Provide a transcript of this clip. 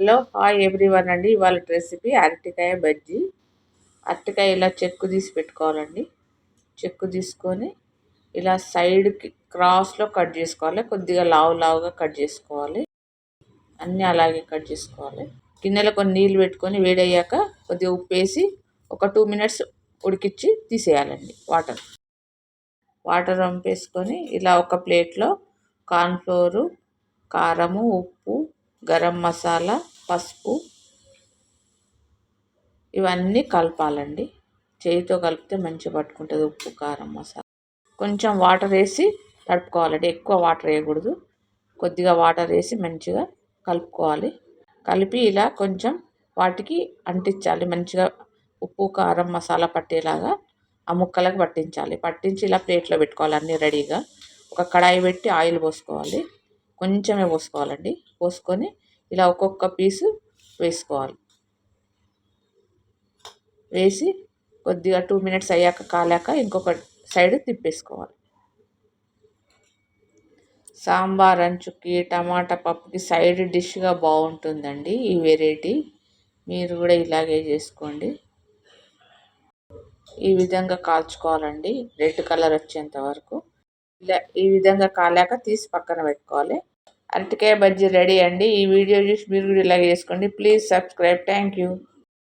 Hello hi everyone అండి. ఇవాళ recipe అరటికాయ బజ్జీ. అరటికాయ ఇలా చెక్కు తీసి పెట్టుకోవాలండి. చెక్కు తీసుకొని ఇలా సైడ్కి క్రాస్లో కట్ చేసుకోవాలి. కొద్దిగా లావు లావుగా కట్ చేసుకోవాలి. అన్నీ అలాగే కట్ చేసుకోవాలి. గిన్నెలో కొన్ని నీళ్ళు పెట్టుకొని వేడయ్యాక కొద్దిగా ఉప్పు వేసి ఒక టూ మినిట్స్ ఉడికిచ్చి తీసేయాలండి వాటర్. వాటర్ వంపేసుకొని ఇలా ఒక ప్లేట్లో కార్న్ఫ్లోరు కారము ఉప్పు గరం మసాలా పసుపు. ఇవన్నీ కలపాలండి. చేయితో కలిపితే మంచిగా పట్టుకుంటుంది ఉప్పు కారం మసాలా. కొంచెం వాటర్ వేసి తడుపుకోవాలండి ఎక్కువ వాటర్ వేయకూడదు. కొద్దిగా వాటర్ వేసి మంచిగా కలుపుకోవాలి. కలిపి ఇలా కొంచెం వాటికి అంటించాలి. మంచిగా ఉప్పు కారం మసాలా పట్టేలాగా ఆ ముక్కలకు పట్టించాలి. పట్టించి ఇలా ప్లేట్లో పెట్టుకోవాలి అన్నీ రెడీగా. ఒక కడాయి పెట్టి ఆయిల్ పోసుకోవాలి. కొంచెమే పోసుకోవాలండి. పోసుకొని ఇలా ఒక్కొక్క పీసు వేసుకోవాలి. వేసి కొద్దిగా టూ మినిట్స్ అయ్యాక కాలాక ఇంకొక సైడ్ తిప్పేసుకోవాలి. సాంబార్ అంచుకి టమాటా పప్పుకి సైడ్ డిష్గా బాగుంటుందండి ఈ వెరైటీ మీరు కూడా ఇలాగే చేసుకోండి. ఈ విధంగా కాల్చుకోవాలండి. రెడ్ కలర్ వచ్చేంత వరకు. ఇలా ఈ విధంగా కాలాక తీసి పక్కన పెట్టుకోవాలి. అరటికాయ బజ్జీ రెడీ అండి. ఈ వీడియో చూసి మీరు కూడా ఇలాగే చేసుకోండి. Please subscribe thank you